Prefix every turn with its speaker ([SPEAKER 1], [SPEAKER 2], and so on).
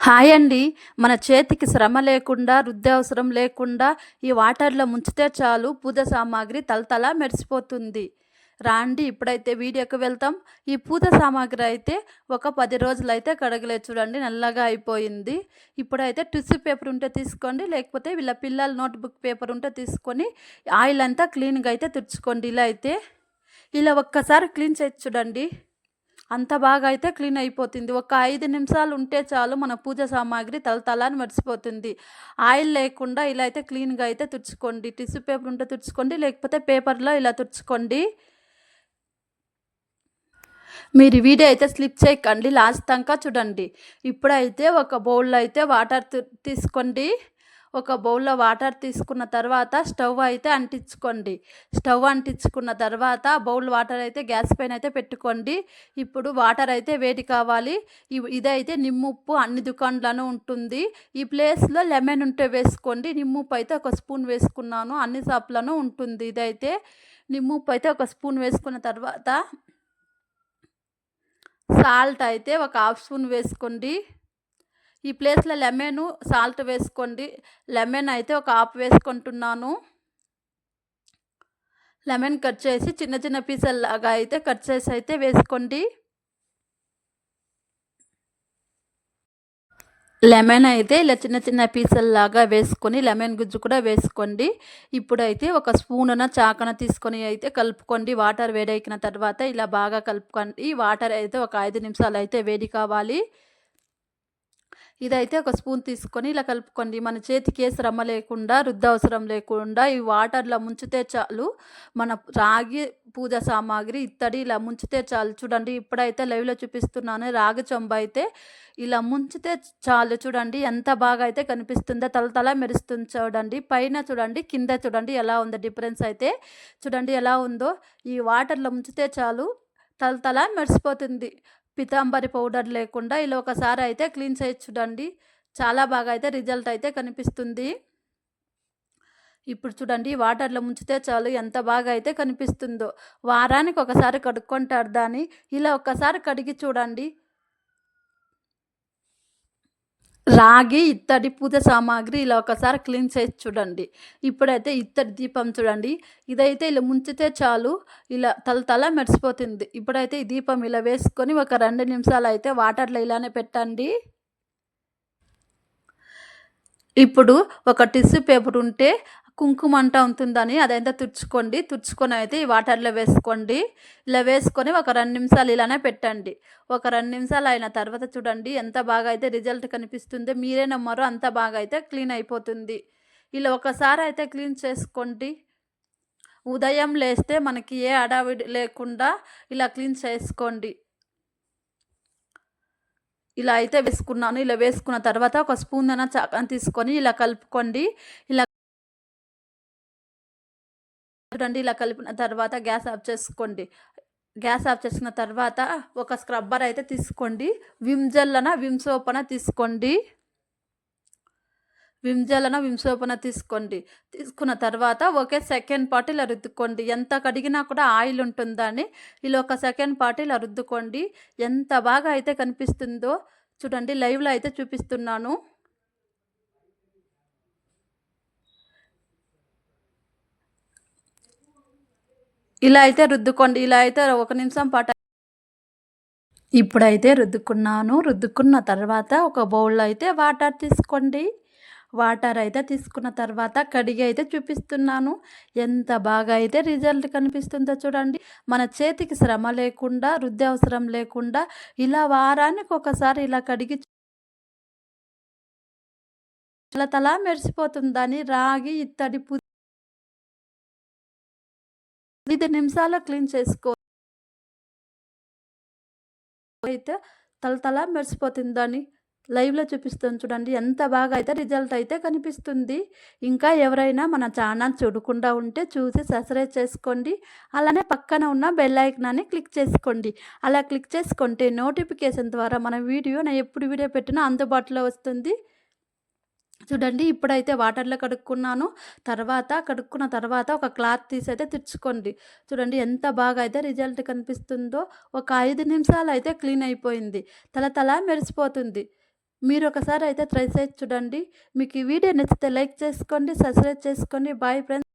[SPEAKER 1] Hi అండి. మన చేతికి శ్రమ లేకుండా రుద్దే అవసరం లేకుండా ఈ వాటర్లో ముంచితే చాలు పూజ సామాగ్రి తలతల మెరిసిపోతుంది. రాండి ఇప్పుడైతే వీడియోకి వెళ్తాం. ఈ పూజ సామాగ్రి అయితే ఒక పది రోజులు అయితే కడగలేదు చూడండి నల్లగా అయిపోయింది. ఇప్పుడైతే టిష్యూ పేపర్ ఉంటే తీసుకోండి లేకపోతే వీళ్ళ పిల్లల నోట్బుక్ పేపర్ ఉంటే తీసుకొని ఆయిల్ అంతా క్లీన్గా అయితే తుడుచుకోండి. ఇలా అయితే ఇలా ఒక్కసారి క్లీన్ చేసి చూడండి. అంత బాగా అయితే క్లీన్ అయిపోతుంది. ఒక ఐదు నిమిషాలు ఉంటే చాలు మన పూజ సామాగ్రి తలతలని మర్చిపోతుంది. ఆయిల్ లేకుండా ఇలా అయితే క్లీన్గా అయితే తుడుచుకోండి. టిష్యూ పేపర్ ఉంటే తుడుచుకోండి. లేకపోతే పేపర్లో ఇలా తుడుచుకోండి. మీరు వీడియో అయితే స్లిప్ చేయకండి. లాస్ట్ దాకా చూడండి. ఇప్పుడైతే ఒక బౌల్లో అయితే వాటర్ తీసుకోండి. ఒక బౌల్లో వాటర్ తీసుకున్న తర్వాత స్టవ్ అయితే అంటించుకోండి. స్టవ్ అంటించుకున్న తర్వాత బౌల్ వాటర్ అయితే గ్యాస్ పైన అయితే పెట్టుకోండి. ఇప్పుడు వాటర్ అయితే వేడి కావాలి. ఇదైతే నిమ్ముప్పు అన్ని దుకాణాలను ఉంటుంది. ఈ ప్లేస్లో లెమన్ ఉంటే వేసుకోండి. నిమ్ముప్పు అయితే ఒక స్పూన్ వేసుకున్నాను. అన్ని షాప్లను ఉంటుంది ఇదైతే. నిమ్ముప్పు అయితే ఒక స్పూన్ వేసుకున్న తర్వాత సాల్ట్ అయితే ఒక హాఫ్ స్పూన్ వేసుకోండి. ఈ ప్లేస్లో లెమన్ సాల్ట్ వేసుకోండి. లెమన్ అయితే ఒక హాఫ్ వేసుకుంటున్నాను. లెమన్ కట్ చేసి చిన్న చిన్న పీసల్లాగా అయితే కట్ చేసి అయితే వేసుకోండి. లెమన్ అయితే ఇలా చిన్న చిన్న పీసల్లాగా వేసుకొని లెమన్ గుజ్జు కూడా వేసుకోండి. ఇప్పుడైతే ఒక స్పూన్ చాకన తీసుకొని అయితే కలుపుకోండి. వాటర్ వేడెక్కిన తర్వాత ఇలా బాగా కలుపుకోండి. వాటర్ అయితే ఒక ఐదు నిమిషాలు అయితే వేడి కావాలి. ఇదైతే ఒక స్పూన్ తీసుకొని ఇలా కలుపుకోండి. మన చేతికి ఏ శ్రమ లేకుండా రుద్ద అవసరం లేకుండా ఈ వాటర్లో ముంచితే చాలు. మన రాగి పూజ సామాగ్రి ఇత్తడి ఇలా ముంచితే చాలు. చూడండి ఇప్పుడైతే లైవ్లో చూపిస్తున్నాను. రాగి చొంబ అయితే ఇలా ముంచితే చాలు. చూడండి ఎంత బాగా అయితే కనిపిస్తుందో. తల మెరుస్తుంది చూడండి. పైన చూడండి కింద చూడండి ఎలా ఉందో డిఫరెన్స్ అయితే. చూడండి ఎలా ఉందో. ఈ వాటర్లో ముంచితే చాలు. తల మెరిసిపోతుంది. పితాంబరి పౌడర్ లేకుండా ఇలా ఒకసారి అయితే క్లీన్ చేసి చూడండి చాలా బాగా అయితే రిజల్ట్ అయితే కనిపిస్తుంది. ఇప్పుడు చూడండి వాటర్లో ముంచితే చాలు ఎంత బాగా అయితే కనిపిస్తుందో. వారానికి ఒకసారి కడుక్కుంటారు దాన్ని ఇలా ఒకసారి కడిగి చూడండి. రాగి ఇత్తడి పూజ సామాగ్రి ఇలా ఒకసారి క్లీన్ చేసి చూడండి. ఇప్పుడైతే ఇత్తడి దీపం చూడండి. ఇదైతే ఇలా ముంచితే చాలు. ఇలా తల తల మెరిసిపోతుంది. ఇప్పుడైతే ఈ దీపం ఇలా వేసుకొని ఒక రెండు నిమిషాలు అయితే వాటర్లో ఇలానే పెట్టండి. ఇప్పుడు ఒక టిష్యూ పేపర్ ఉంటే కుంకుమ అంట ఉంటుందని అదంతా తుడుచుకోండి. తుడుచుకొని అయితే ఈ వాటర్లో వేసుకోండి. ఇలా వేసుకొని ఒక రెండు నిమిషాలు ఇలానే పెట్టండి. ఒక రెండు నిమిషాలు అయిన తర్వాత చూడండి ఎంత బాగా అయితే రిజల్ట్ కనిపిస్తుందో. మీరే నమ్మరు అంత బాగా అయితే క్లీన్ అయిపోతుంది. ఇలా ఒకసారి అయితే క్లీన్ చేసుకోండి. ఉదయం లేస్తే మనకి ఏ అడావిడి లేకుండా ఇలా క్లీన్ చేసుకోండి. ఇలా అయితే వేసుకున్నాను. ఇలా వేసుకున్న తర్వాత ఒక స్పూన్ అయినా చాకని తీసుకొని ఇలా కలుపుకోండి. ఇలా చూడండి ఇలా కలిపిన తర్వాత గ్యాస్ ఆఫ్ చేసుకోండి. గ్యాస్ ఆఫ్ చేసిన తర్వాత ఒక స్క్రబ్బర్ అయితే తీసుకోండి. విమ్ జెల్లన విమ్ సోపన తీసుకోండి. విమ్ జెల్లన విమ్ సోపన తీసుకోండి. తీసుకున్న తర్వాత ఒకే సెకండ్ పార్ట్ ఇలా రుద్దుకోండి. ఎంత కడిగినా కూడా ఆయిల్ ఉంటుందని ఇలా ఒక సెకండ్ పార్ట్ ఇలా రుద్దుకోండి. ఎంత బాగా అయితే కనిపిస్తుందో చూడండి లైవ్లో అయితే చూపిస్తున్నాను. ఇలా అయితే రుద్దుకోండి ఇలా అయితే ఒక నిమిషం పాట. ఇప్పుడైతే రుద్దుకున్నాను. రుద్దుకున్న తర్వాత ఒక బౌల్లో అయితే వాటర్ తీసుకోండి. వాటర్ అయితే తీసుకున్న తర్వాత కడిగి అయితే చూపిస్తున్నాను. ఎంత బాగా అయితే రిజల్ట్ కనిపిస్తుందో చూడండి. మన చేతికి శ్రమ లేకుండా రుద్ది అవసరం లేకుండా ఇలా వారానికి ఒకసారి ఇలా కడిగి తల మెరిసిపోతుందని రాగి ఇత్తడి ఐదు నిమిషాల్లో క్లీన్ చేసుకో అయితే తలతల మెరిసిపోతుందని లైవ్లో చూపిస్తుంది చూడండి. ఎంత బాగా అయితే రిజల్ట్ అయితే కనిపిస్తుంది. ఇంకా ఎవరైనా మన ఛానల్ చూడకుండా ఉంటే చూసి సబ్స్క్రైబ్ చేసుకోండి. అలానే పక్కన ఉన్న బెల్ ఐకనాన్ని క్లిక్ చేసుకోండి. అలా క్లిక్ చేసుకుంటే నోటిఫికేషన్ ద్వారా మన వీడియో నేను ఎప్పుడు వీడియో పెట్టినా అందుబాటులో వస్తుంది. చూడండి ఇప్పుడైతే వాటర్లో కడుక్కున్నాను. తర్వాత కడుక్కున్న తర్వాత ఒక క్లాత్ తీసి అయితే తెచ్చుకోండి. చూడండి ఎంత బాగా అయితే రిజల్ట్ కనిపిస్తుందో ఒక ఐదు నిమిషాలు అయితే క్లీన్ అయిపోయింది. తల తల మెరిసిపోతుంది. మీరు ఒకసారి అయితే ట్రై చేసి చూడండి. మీకు ఈ వీడియో నచ్చితే లైక్ చేసుకోండి సబ్స్క్రైబ్ చేసుకోండి. Bye friends.